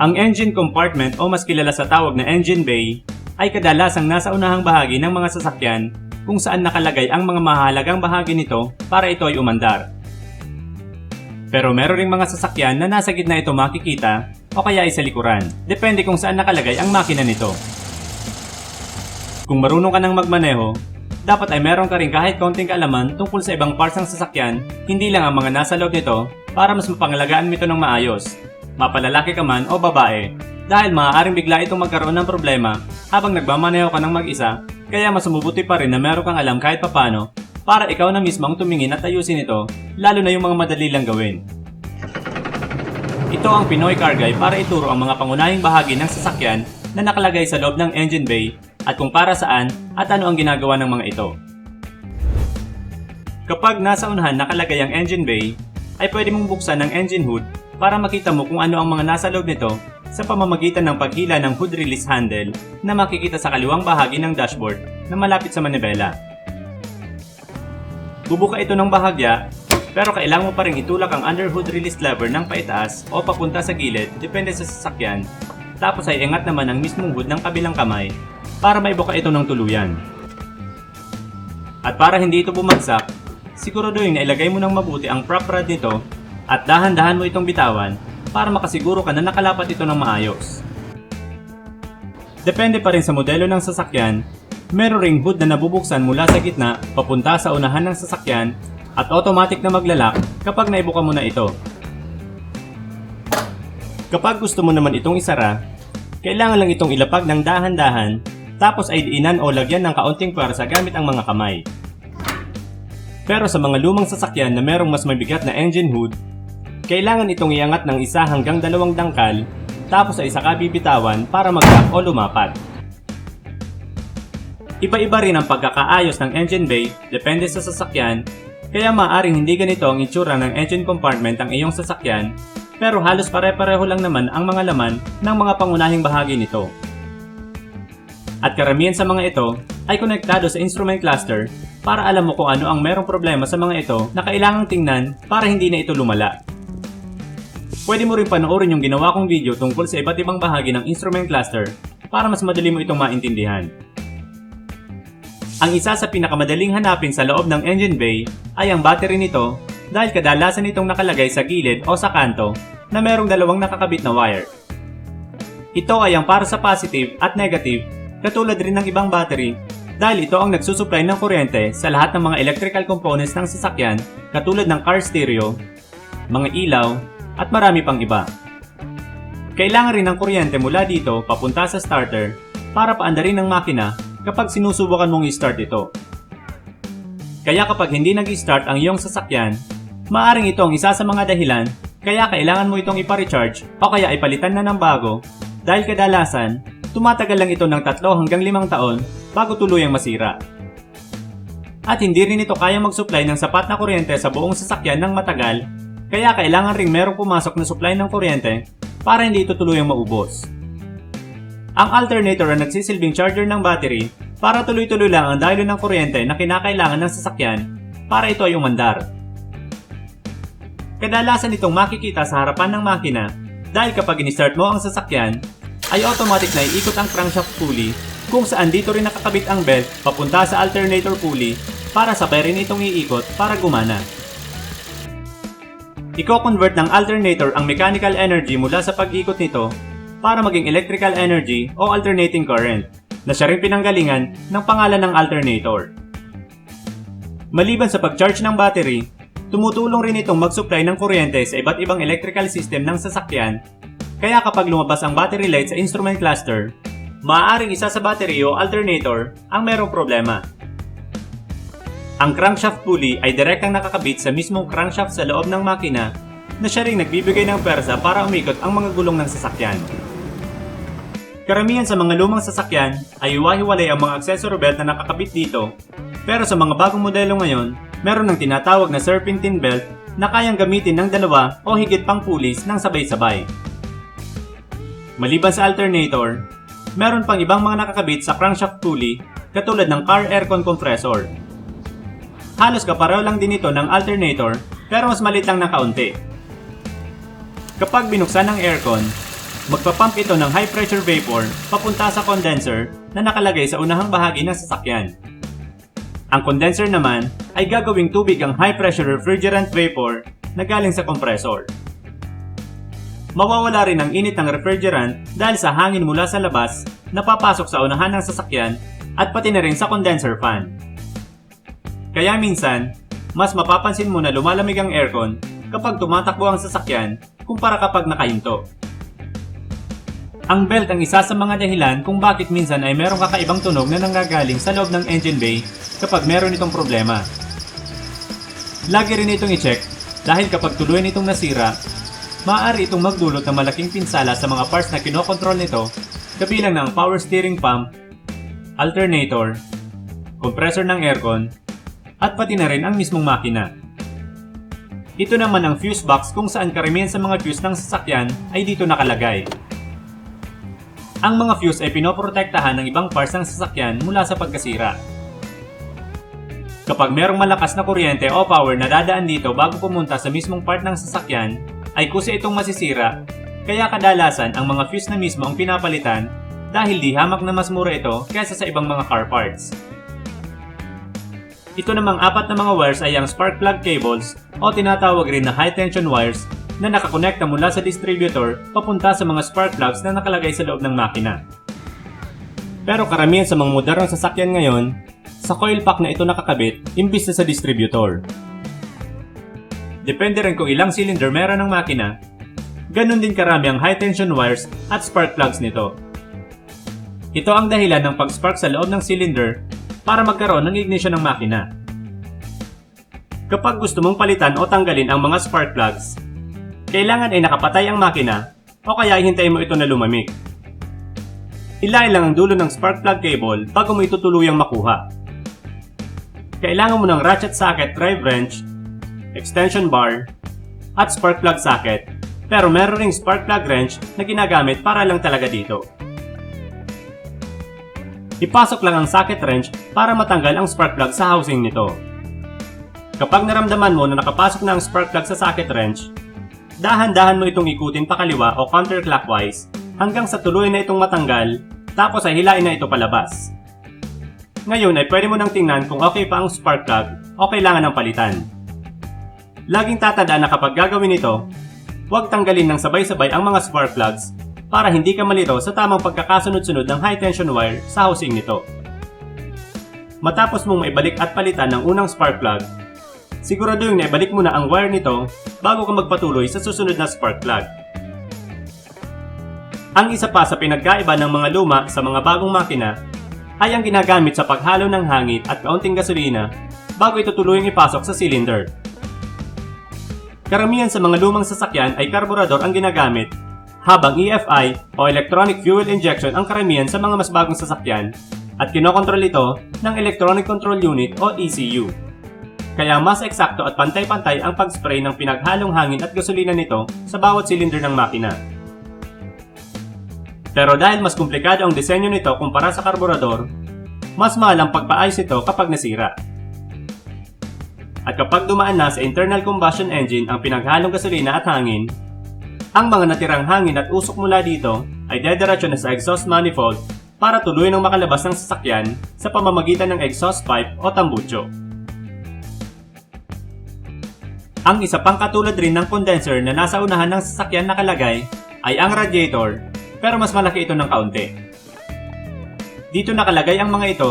Ang engine compartment o mas kilala sa tawag na engine bay ay kadalasang nasa unahang bahagi ng mga sasakyan kung saan nakalagay ang mga mahalagang bahagi nito para ito ay umandar. Pero meron ring mga sasakyan na nasa gitna ito makikita o kaya ay sa likuran. Depende kung saan nakalagay ang makina nito. Kung marunong ka ng magmaneho, dapat ay meron ka rin kahit konting kaalaman tungkol sa ibang parts ng sasakyan, hindi lang ang mga nasa loob nito para mas mapangalagaan mo ito ng maayos. Mapalalaki ka man o babae, dahil maaaring bigla itong magkaroon ng problema habang nagmamaneho ka ng mag-isa, kaya mas mabuti pa rin na meron kang alam kahit papano para ikaw na mismo ang tumingin at ayusin ito, lalo na yung mga madali lang gawin. Ito ang Pinoy Car Guy para ituro ang mga pangunahing bahagi ng sasakyan na nakalagay sa loob ng engine bay at kung para saan at ano ang ginagawa ng mga ito. Kapag nasa unahan nakalagay ang engine bay, ay pwede mong buksan ang engine hood para makita mo kung ano ang mga nasa loob nito sa pamamagitan ng paghila ng hood release handle na makikita sa kaliwang bahagi ng dashboard na malapit sa manibela. Bubuka ito ng bahagya, pero kailangan mo pa rin itulak ang under hood release lever ng paitaas o papunta sa gilid depende sa sasakyan, tapos ay ingat naman ang mismong hood ng kabilang kamay para maibuka ito ng tuluyan. At para hindi ito bumagsak, siguraduhin na ilagay mo ng mabuti ang prop rod nito at dahan-dahan mo itong bitawan para makasiguro ka na nakalapat ito ng maayos. Depende pa rin sa modelo ng sasakyan, meron ring hood na nabubuksan mula sa gitna papunta sa unahan ng sasakyan at automatic na maglalak kapag naibuka mo na ito. Kapag gusto mo naman itong isara, kailangan lang itong ilapag ng dahan-dahan tapos ay diinan o lagyan ng kaunting pwersa gamit ang mga kamay. Pero sa mga lumang sasakyan na merong mas mabigat na engine hood, kailangan itong iangat ng isa hanggang dalawang dangkal tapos ay saka bibitawan para mag-lock o lumapat. Iba-iba rin ang pagkakaayos ng engine bay depende sa sasakyan kaya maaring hindi ganito ang itsura ng engine compartment ang iyong sasakyan pero halos pare-pareho lang naman ang mga laman ng mga pangunahing bahagi nito. At karamihan sa mga ito ay konektado sa instrument cluster para alam mo kung ano ang merong problema sa mga ito na kailangang tingnan para hindi na ito lumala. Pwede mo rin panoorin yung ginawa kong video tungkol sa iba't ibang bahagi ng instrument cluster para mas madali mo itong maintindihan. Ang isa sa pinakamadaling hanapin sa loob ng engine bay ay ang battery nito dahil kadalasan itong nakalagay sa gilid o sa kanto na merong dalawang nakakabit na wire. Ito ay ang para sa positive at negative katulad rin ng ibang battery dahil ito ang nagsusupply ng kuryente sa lahat ng mga electrical components ng sasakyan katulad ng car stereo, mga ilaw, at marami pang iba. Kailangan rin ng kuryente mula dito papunta sa starter para paandarin ng makina kapag sinusubukan mong i-start ito. Kaya kapag hindi nag-start ang iyong sasakyan, maaring ito ang isa sa mga dahilan kaya kailangan mo itong ipa-recharge o kaya ipalitan na ng bago dahil kadalasan, tumatagal lang ito ng 3 hanggang 5 taon bago tuluyang masira. At hindi rin ito kaya mag-supply ng sapat na kuryente sa buong sasakyan ng matagal kaya kailangan ring merong pumasok na supply ng kuryente para hindi ito tuluyang maubos. Ang alternator ang nagsisilbing charger ng battery para tuloy-tuloy lang ang daloy ng kuryente na kinakailangan ng sasakyan para ito ay umandar. Kadalasan itong makikita sa harapan ng makina dahil kapag in-start mo ang sasakyan, ay automatic na iikot ang crankshaft pulley kung saan dito rin nakakabit ang belt papunta sa alternator pulley para sabay rin itong iikot para gumana. Iko-convert ng alternator ang mechanical energy mula sa pag-ikot nito para maging electrical energy o alternating current na siya rin pinanggalingan ng pangalan ng alternator. Maliban sa pag-charge ng battery, tumutulong rin itong mag-supply ng kuryente sa iba't ibang electrical system ng sasakyan kaya kapag lumabas ang battery light sa instrument cluster, maaaring isa sa battery o alternator ang merong problema. Ang crankshaft pulley ay direktang nakakabit sa mismong crankshaft sa loob ng makina na siya ring nagbibigay ng persa para umikot ang mga gulong ng sasakyan. Karamihan sa mga lumang sasakyan ay iwahiwalay ang mga accessory belt na nakakabit dito, pero sa mga bagong modelo ngayon, meron ng tinatawag na serpentine belt na kayang gamitin ng dalawa o higit pang pulleys ng sabay-sabay. Maliban sa alternator, meron pang ibang mga nakakabit sa crankshaft pulley katulad ng car aircon compressor. Halos kapareho lang din ito ng alternator pero mas maliit lang ng kaunti. Kapag binuksan ng aircon, Magpapump ito ng high pressure vapor papunta sa condenser na nakalagay sa unahang bahagi ng sasakyan. Ang condenser naman ay gagawing tubig ang high pressure refrigerant vapor na galing sa compressor. Mawawala rin ang init ng refrigerant dahil sa hangin mula sa labas na papasok sa unahan ng sasakyan at pati na rin sa condenser fan. Kaya minsan, mas mapapansin mo na lumalamig ang aircon kapag tumatakbo ang sasakyan kumpara kapag nakahinto. Ang belt ang isa sa mga dahilan kung bakit minsan ay merong kakaibang tunog na nanggagaling sa loob ng engine bay kapag meron itong problema. Lagi rin itong i-check dahil kapag tuluyan itong nasira, maaari itong magdulot ng malaking pinsala sa mga parts na kinokontrol nito kabilang ng power steering pump, alternator, compressor ng aircon, at pati na rin ang mismong makina. Ito naman ang fuse box kung saan karamihan sa mga fuse ng sasakyan ay dito nakalagay. Ang mga fuse ay pinoprotektahan ng ibang parts ng sasakyan mula sa pagkasira. Kapag merong malakas na kuryente o power na dadaan dito bago pumunta sa mismong part ng sasakyan, ay kusa itong masisira, kaya kadalasan ang mga fuse na mismo ang pinapalitan dahil di hamak na mas mura ito kaysa sa ibang mga car parts. Ito namang apat na mga wires ay ang spark plug cables o tinatawag rin na high tension wires na nakakonekta mula sa distributor papunta sa mga spark plugs na nakalagay sa loob ng makina. Pero karamihan sa mga modernong sasakyan ngayon, sa coil pack na ito nakakabit imbis na sa distributor. Depende rin kung ilang cylinder meron ng makina, ganun din karami ang high tension wires at spark plugs nito. Ito ang dahilan ng pag-spark sa loob ng cylinder para magkaroon ng ignition ng makina. Kapag gusto mong palitan o tanggalin ang mga spark plugs, kailangan ay nakapatay ang makina o kaya hintayin mo ito na lumamig. Ilain lang ang dulo ng spark plug cable bago mo ito tuluyang makuha. Kailangan mo ng ratchet socket drive wrench, extension bar, at spark plug socket pero meron ring spark plug wrench na ginagamit para lang talaga dito. Ipasok lang ang socket wrench para matanggal ang spark plug sa housing nito. Kapag naramdaman mo na nakapasok na ang spark plug sa socket wrench, dahan-dahan mo itong ikutin pakaliwa o counterclockwise hanggang sa tuluyan na itong matanggal tapos ay hilain na ito palabas. Ngayon ay pwede mo nang tingnan kung okay pa ang spark plug o kailangan ng palitan. Laging tatandaan na kapag gagawin ito, huwag tanggalin ng sabay-sabay ang mga spark plugs para hindi ka malito sa tamang pagkakasunod-sunod ng high tension wire sa housing nito. Matapos mong maibalik at palitan ng unang spark plug, siguraduhin na ibalik mo na ang wire nito bago ka magpatuloy sa susunod na spark plug. Ang isa pa sa pinagkaiba ng mga luma sa mga bagong makina ay ang ginagamit sa paghalo ng hangin at kaunting gasolina bago ito tuluyang ipasok sa cylinder. Karamihan sa mga lumang sasakyan ay karburador ang ginagamit habang EFI o Electronic Fuel Injection ang karamihan sa mga mas bagong sasakyan at kinokontrol ito ng Electronic Control Unit o ECU. Kaya mas eksakto at pantay-pantay ang pag-spray ng pinaghalong hangin at gasolina nito sa bawat cylinder ng makina. Pero dahil mas komplikado ang disenyo nito kumpara sa karburador, mas mahal ang pagpaayos ito kapag nasira. At kapag dumaan na sa internal combustion engine ang pinaghalong gasolina at hangin, ang mga natirang hangin at usok mula dito ay dediretso na sa exhaust manifold para tuloy ng makalabas ng sasakyan sa pamamagitan ng exhaust pipe o tambucho. Ang isa pang katulad rin ng condenser na nasa unahan ng sasakyan nakalagay ay ang radiator pero mas malaki ito ng kaunti. Dito nakalagay ang mga ito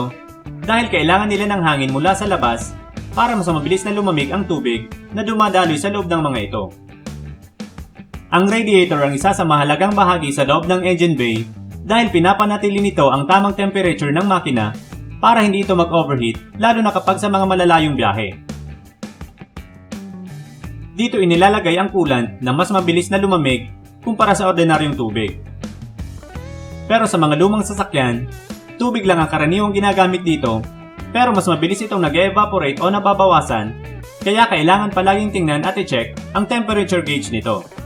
dahil kailangan nila ng hangin mula sa labas para mas mabilis na lumamig ang tubig na dumadaloy sa loob ng mga ito. Ang radiator ang isa sa mahalagang bahagi sa loob ng engine bay dahil pinapanatili nito ang tamang temperature ng makina para hindi ito mag-overheat lalo na kapag sa mga malalayong biyahe. Dito inilalagay ang coolant na mas mabilis na lumamig kumpara sa ordinaryong tubig. Pero sa mga lumang sasakyan, tubig lang ang karaniwang ginagamit dito pero mas mabilis itong nag-evaporate o nababawasan kaya kailangan palaging tingnan at i-check ang temperature gauge nito.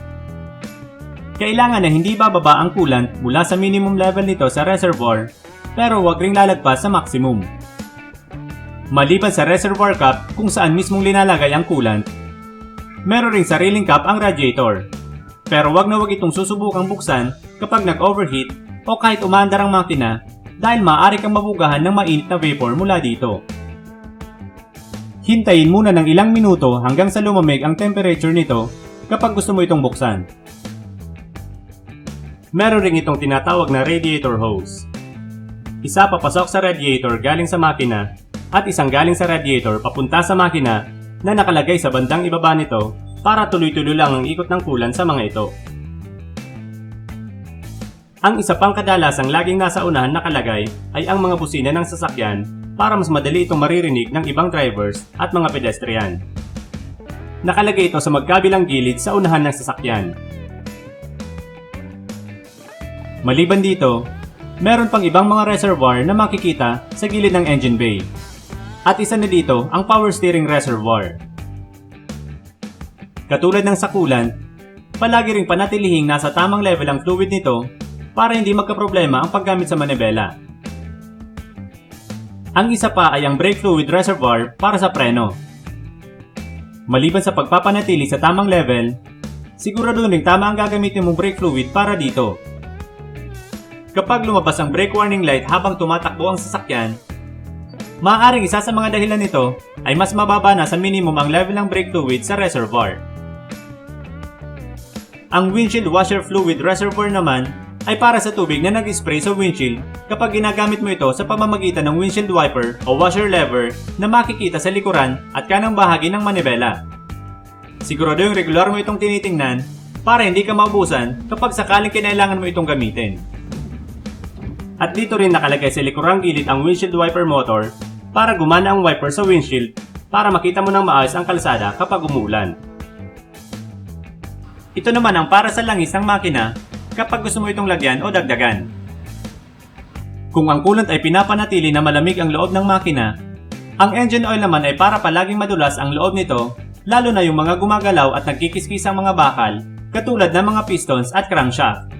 Kailangan na hindi bababa ang coolant mula sa minimum level nito sa reservoir pero huwag ring lalagpas sa maximum. Maliban sa reservoir cap kung saan mismong linalagay ang coolant, meron ring sariling cap ang radiator. Pero wag na wag itong susubukang buksan kapag nag-overheat o kahit umaandar ang makina dahil maaari kang mabugahan ng mainit na vapor mula dito. Hintayin muna ng ilang minuto hanggang sa lumamig ang temperature nito kapag gusto mo itong buksan. Meron ring itong tinatawag na radiator hose. Isa papasok sa radiator galing sa makina at isang galing sa radiator papunta sa makina na nakalagay sa bandang ibaba nito para tuloy-tuloy lang ang ikot ng kulan sa mga ito. Ang isa pang kadalasang laging nasa unahan nakalagay ay ang mga busina ng sasakyan para mas madali itong maririnig ng ibang drivers at mga pedestrian. Nakalagay ito sa magkabilang gilid sa unahan ng sasakyan. Maliban dito, meron pang ibang mga reservoir na makikita sa gilid ng engine bay. At isa na dito ang power steering reservoir. Katulad ng sakulan, palagi ring panatilihing nasa tamang level ang fluid nito para hindi magkaproblema ang paggamit sa manibela. Ang isa pa ay ang brake fluid reservoir para sa preno. Maliban sa pagpapanatili sa tamang level, sigurado ring tama ang gagamitin mong brake fluid para dito. Kapag lumabas ang brake warning light habang tumatakbo ang sasakyan, maaaring isa sa mga dahilan nito ay mas mababa na sa minimum ang level ng brake fluid sa reservoir. Ang windshield washer fluid reservoir naman ay para sa tubig na nag-spray sa windshield kapag ginagamit mo ito sa pamamagitan ng windshield wiper o washer lever na makikita sa likuran at kanang bahagi ng manibela. Sigurado yung regular mo itong tinitingnan para hindi ka maubusan kapag sakaling kinailangan mo itong gamitin. At dito rin nakalagay sa likurang gilid ang windshield wiper motor para gumana ang wiper sa windshield para makita mo ng maayos ang kalsada kapag umulan. Ito naman ang para sa langis ng makina kapag gusto mo itong lagyan o dagdagan. Kung ang coolant ay pinapanatili na malamig ang loob ng makina, ang engine oil naman ay para palaging madulas ang loob nito lalo na yung mga gumagalaw at nagkikiskis ang mga bakal katulad ng mga pistons at crankshaft.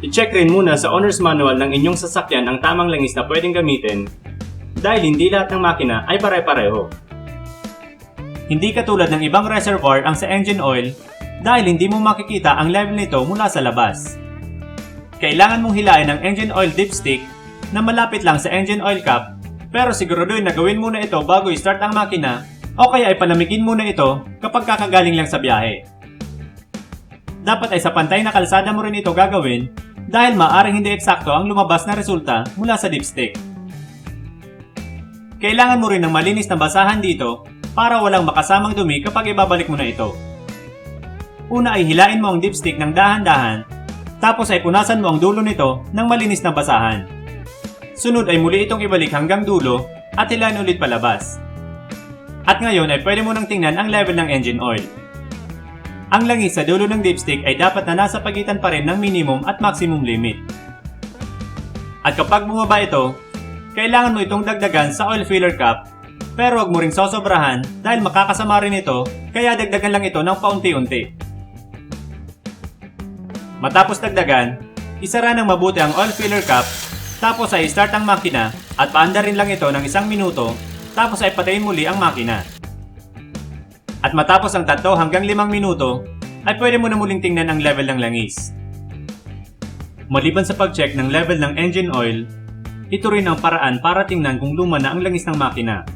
I-check rin muna sa owner's manual ng inyong sasakyan ang tamang langis na pwedeng gamitin dahil hindi lahat ng makina ay pare-pareho. Hindi katulad ng ibang reservoir ang sa engine oil dahil hindi mo makikita ang level nito mula sa labas. Kailangan mong hilain ang engine oil dipstick na malapit lang sa engine oil cap pero siguraduhin na gawin muna ito bago i-start ang makina o kaya ay palamigin muna ito kapag kakagaling lang sa biyahe. Dapat ay sa pantay na kalsada mo rin ito gagawin dahil maaring hindi eksakto ang lumabas na resulta mula sa dipstick. Kailangan mo rin ng malinis na basahan dito para walang makasamang dumi kapag ibabalik mo na ito. Una ay hilain mo ang dipstick ng dahan-dahan, tapos ay punasan mo ang dulo nito ng malinis na basahan. Sunod ay muli itong ibalik hanggang dulo at hilain ulit palabas. At ngayon ay pwede mo nang tingnan ang level ng engine oil. Ang langis sa dulo ng dipstick ay dapat na nasa pagitan pa rin ng minimum at maximum limit. At kapag bumaba ito, kailangan mo itong dagdagan sa oil filler cap pero huwag mo ring sosobrahan dahil makakasama rin ito kaya dagdagan lang ito ng paunti-unti. Matapos dagdagan, isara ng mabuti ang oil filler cap tapos ay start ang makina at paanda rin lang ito ng isang minuto tapos ay patayin muli ang makina. At matapos ang 3 hanggang 5 minuto, ay pwede mo na muling tingnan ang level ng langis. Maliban sa pag-check ng level ng engine oil, ito rin ang paraan para tingnan kung luma na ang langis ng makina.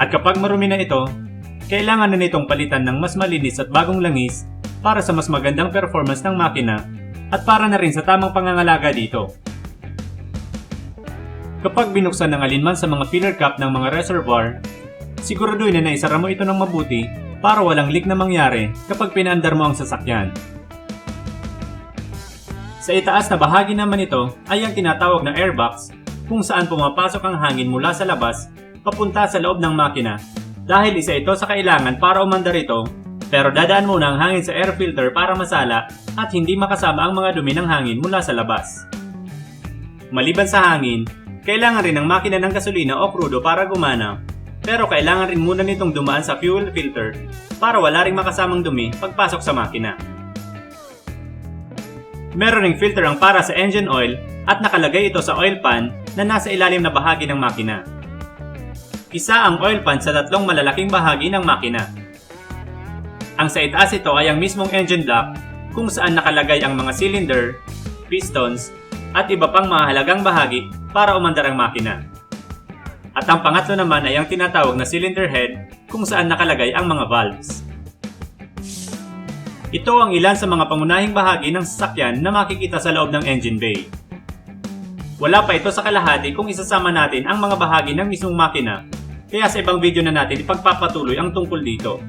At kapag marumi na ito, kailangan na nitong palitan ng mas malinis at bagong langis para sa mas magandang performance ng makina at para na rin sa tamang pangangalaga dito. Kapag binuksan ng alinman sa mga filler cap ng mga reservoir, siguraduhin na naisara mo ito ng mabuti para walang leak na mangyari kapag pinaandar mo ang sasakyan. Sa itaas na bahagi naman ito ay ang tinatawag na airbox kung saan pumapasok ang hangin mula sa labas papunta sa loob ng makina dahil isa ito sa kailangan para umandar ito pero dadaan muna ang hangin sa air filter para masala at hindi makasama ang mga dumi ng hangin mula sa labas. Maliban sa hangin, kailangan rin ng makina ng gasolina o krudo para gumana pero kailangan rin muna nitong dumaan sa fuel filter para wala ring makasamang dumi pagpasok sa makina. Meron ring filter ang para sa engine oil at nakalagay ito sa oil pan na nasa ilalim na bahagi ng makina. Isa ang oil pan sa tatlong malalaking bahagi ng makina. Ang sa itaas ito ay ang mismong engine block kung saan nakalagay ang mga cylinder, pistons, at iba pang mahalagang bahagi para umandar ang makina. At ang pangatlo naman ay ang tinatawag na cylinder head kung saan nakalagay ang mga valves. Ito ang ilan sa mga pangunahing bahagi ng sasakyan na makikita sa loob ng engine bay. Wala pa ito sa kalahati kung isasama natin ang mga bahagi ng mismong makina, kaya sa ibang video na natin ipagpapatuloy ang tungkol dito.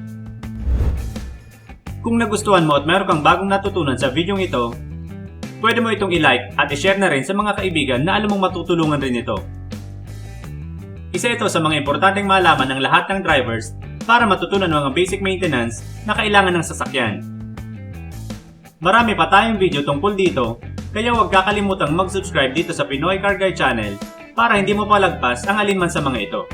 Kung nagustuhan mo at meron kang bagong natutunan sa video ito, pwede mo itong i-like at i-share na rin sa mga kaibigan na alam mong matutulungan rin ito. Isa ito sa mga importanteng malaman ng lahat ng drivers para matutunan ang mga basic maintenance na kailangan ng sasakyan. Marami pa tayong video tungkol dito, kaya huwag kakalimutang mag-subscribe dito sa Pinoy Car Guy Channel para hindi mo palagpas ang alinman sa mga ito.